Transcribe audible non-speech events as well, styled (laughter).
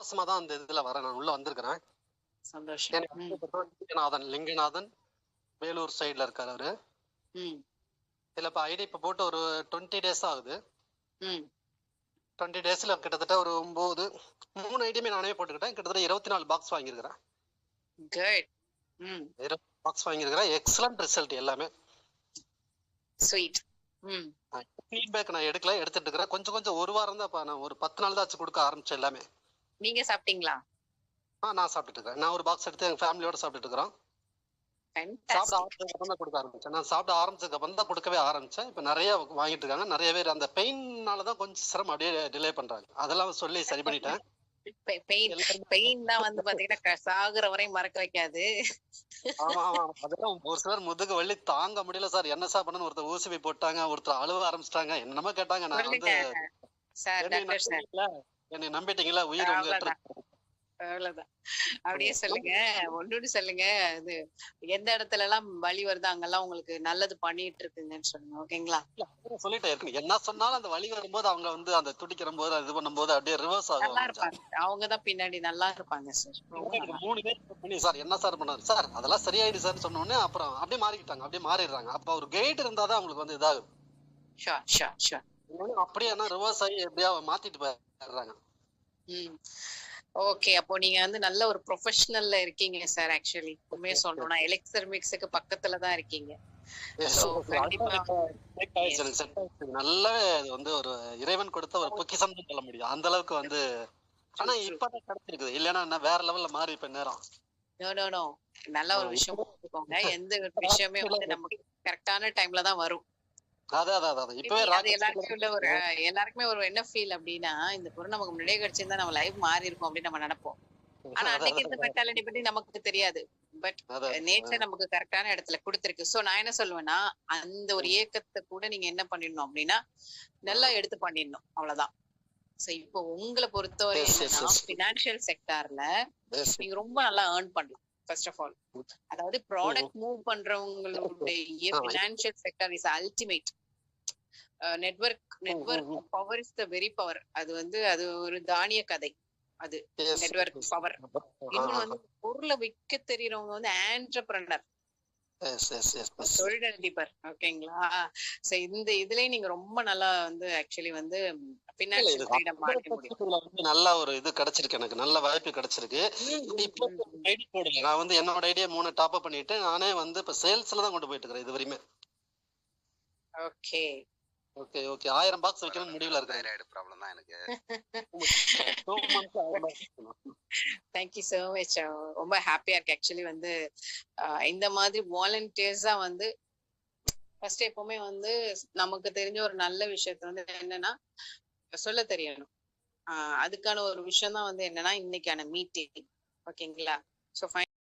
மாசமா தான் அந்த இதுல வரேன். நான் உள்ள வந்திருக்கிறேன். லிங்கநாதன் லிங்கநாதன் வேலூர் சைடுல இருக்காரு அவரு. ம், இதுல இப்ப ஐடி இப்ப போட்டு ஒரு டுவெண்ட்டி டேஸ் ஆகுது. ம். டுவெண்ட்டி டேஸ்ல கிட்டத்தட்ட ஒரு ஒன்பது மூணு ஐடியுமே நானே போட்டுக்கிட்டேன். கிட்டத்தட்ட இருபத்தி நாலு பாக்ஸ் வாங்கியிருக்கிறேன். ம், பாக்ஸ் வாங்கியிருக்கிறேன். எக்ஸலண்ட் ரிசல்ட் எல்லாமே. ம், ஃபீட்பேக் நான் எடுக்கல எடுத்துட்டு இருக்கிறேன். கொஞ்சம் கொஞ்சம் ஒரு வாரம் தான் நான் ஒரு பத்து நாள் தான் ஆச்சு கொடுக்க ஆரம்பிச்சேன் எல்லாமே. நீங்க சாப்பிட்டீங்களா? ஆ நான் சாப்பிட்டுட்டு இருக்கேன் நான் ஒரு பாக்ஸ் எடுத்து எங்க ஃபேமிலியோட சாப்பிட்டுட்டு இருக்கிறோம் சாப்பிட Fantastic. ஆரம்பிச்சதுக்கு அப்புறம் தான் கொடுக்க ஆரம்பிச்சேன். நான் சாப்பிட ஆரம்பிச்சதுக்கு அப்புறம் தான் கொடுக்கவே ஆரம்பிச்சேன். இப்ப நிறைய வாங்கிட்டு இருக்காங்க. நிறைய பேர் அந்த பெயின்னால தான் கொஞ்சம் சிரமம் அப்படியே டிலே பண்றாங்க. அதெல்லாம் சொல்லி சரி பண்ணிட்டேன். pain தான் வந்து பாத்தீங்கன்னா சாகுற வரையும் மறக்க வைக்காது. ஆமா ஆமா அதெல்லாம் ஒரு சிலர் முதுகு வலி தாங்க முடியல சார். என்ன சார் பண்ணணும் ஒருத்தர் ஊசி போட்டாங்க ஒருத்தர் அழுவ ஆரம்பிச்சிட்டாங்க. என்னமா கேட்டாங்க. நான் வந்து சார் என்னை நம்பிட்டீங்களா? உயிர் அவ்வளவுதான். அப்படியே சொல்லுங்க. ஒன்னொன்னு சொல்லுங்க. இது எந்த இடத்துல எல்லாம் வலி வருதோ அங்கெல்லாம் உங்களுக்கு நல்லது பண்ணிட்டு இருக்குங்கன்னு சொல்லுங்க. ஓகேங்களா? சொல்லிட்டே இருக்கு என்ன சொன்னாலும் அந்த வலி வரும்போது அவங்க வந்து அந்த துடிக்கிற போது இது பண்ணும்போது அப்படியே ரிவர்ஸ் நல்லா ஆகும் அவங்கதான் பின்னாடி நல்லா இருப்பாங்க சார் மூணு பேர் சார் என்ன சார் பண்ணாரு? சார் அதெல்லாம் சரியாயிடு சார் சொன்ன உடனே அப்புறம் அப்படியே மாறிக்கிட்டாங்க. அப்படியே மாறிடுறாங்க. அப்ப ஒரு கைடு இருந்தாதான் அவங்களுக்கு வந்து இதாகும். ஷோர் ஷோர் இல்லைன்னா அப்படியே ரிவர்ஸ் ஆகி எப்படியா மாத்திட்டு போயிடுறாங்க. ஓகே அப்போ நீங்க வந்து நல்ல ஒரு ப்ரொஃபஷனல்ல இருக்கீங்க சார் ஆக்சுவலி உண்மையை சொல்லணும்னா எலெக்சர் மிக்ஸுக்கு பக்கத்துல தான் இருக்கீங்க. அது வந்து ஒரு இறைவன் கொடுத்த ஒரு பொக்கிஷம் சொல்ல முடியும். அந்த அளவுக்கு வந்து ஆனா இப்பதான் கிடைச்சிருக்குது. இல்லைன்னா வேற லெவல்ல மாறி இப்ப நேரம் நல்ல ஒரு விஷயம் எந்த விஷயமே (laughs) வந்து நமக்கு கரெக்டான டைம்ல தான் வரும். எல்லாருக்குமே ஒரு என்ன ஃபீல் அப்படின்னா இந்த பொருள் நமக்கு முன்னாடியே கிடைச்சிருந்தா நம்ம லைஃப் மாறி இருக்கும் அப்படின்னு நம்ம நினைப்போம். ஆனா அன்னைக்கு இந்த மென்டாலிட்டி பத்தி நமக்கு தெரியாது. பட் நேச்சர் நமக்கு கரெக்டான இடத்துல கொடுத்திருக்கு. சோ நான் என்ன சொல்லுவேன்னா அந்த ஒரு ஏக்கத்தை கூட நீங்க என்ன பண்ணிடணும் அப்படின்னா நல்லா எடுத்து பண்ணிடணும். அவ்வளவுதான். சோ இப்போ உங்களை பொறுத்தவரை. பினான்சியல் செக்டார்ல. நீங்க ரொம்ப நல்லா ஏர்ன் பண்ணலாம் ஃபர்ஸ்ட் ஆஃப் ஆல் அதாவது ப்ராடக்ட் மூவ் பண்றவங்களுடைய ஆமா. Financial sector is ultimate network network. Power is the very power அது வந்து அது ஒரு தானிய கதை. அது. நெட்வொர்க் பவர் இன்னொன்னு வந்து பொருளை விற்க தெரியறவங்க வந்து ஆண்டர்பிரனர். தொழிலதிபர் ஓகேங்களா சோ இந்த இதுலயே நீங்க ரொம்ப நல்லா வந்து ஆக்சுவலி வந்து நல்ல ஒரு இது கிடைச்சிருக்கு எனக்கு. நல்ல வாய்ப்பு கிடைச்சிருக்கு. இப்போ ஐடி போடல. நான் வந்து என்னோட ஐடியா மூணு டாப் அப் பண்ணிட்டு நானே வந்து இப்ப சேல்ஸ்ல தான் கொண்டு போயிட்டு இருக்கிறேன் இது வரையுமே. ஓகே ஓகே ஓகே ஆயிரம் பாக்ஸ் வைக்கணும் முடிவுல இருக்கேன் தைராய்டு ப்ராப்ளம் தான் எனக்கு. தேங்க்யூ so மச் ரொம்ப ஹாப்பியா இருக்கு. ஆக்சுவலி வந்து அஹ், இந்த மாதிரி வாலண்டியர்ஸா வந்து ஃபர்ஸ்ட் எப்பவுமே வந்து நமக்கு தெரிஞ்ச ஒரு நல்ல விஷயத்த வந்து என்னன்னா சொல்ல தெரியணும். அஹ், அதுக்கான ஒரு விஷயம் தான் வந்து என்னன்னா இன்னைக்கான மீட்டிங் ஓகேங்களா ஸோ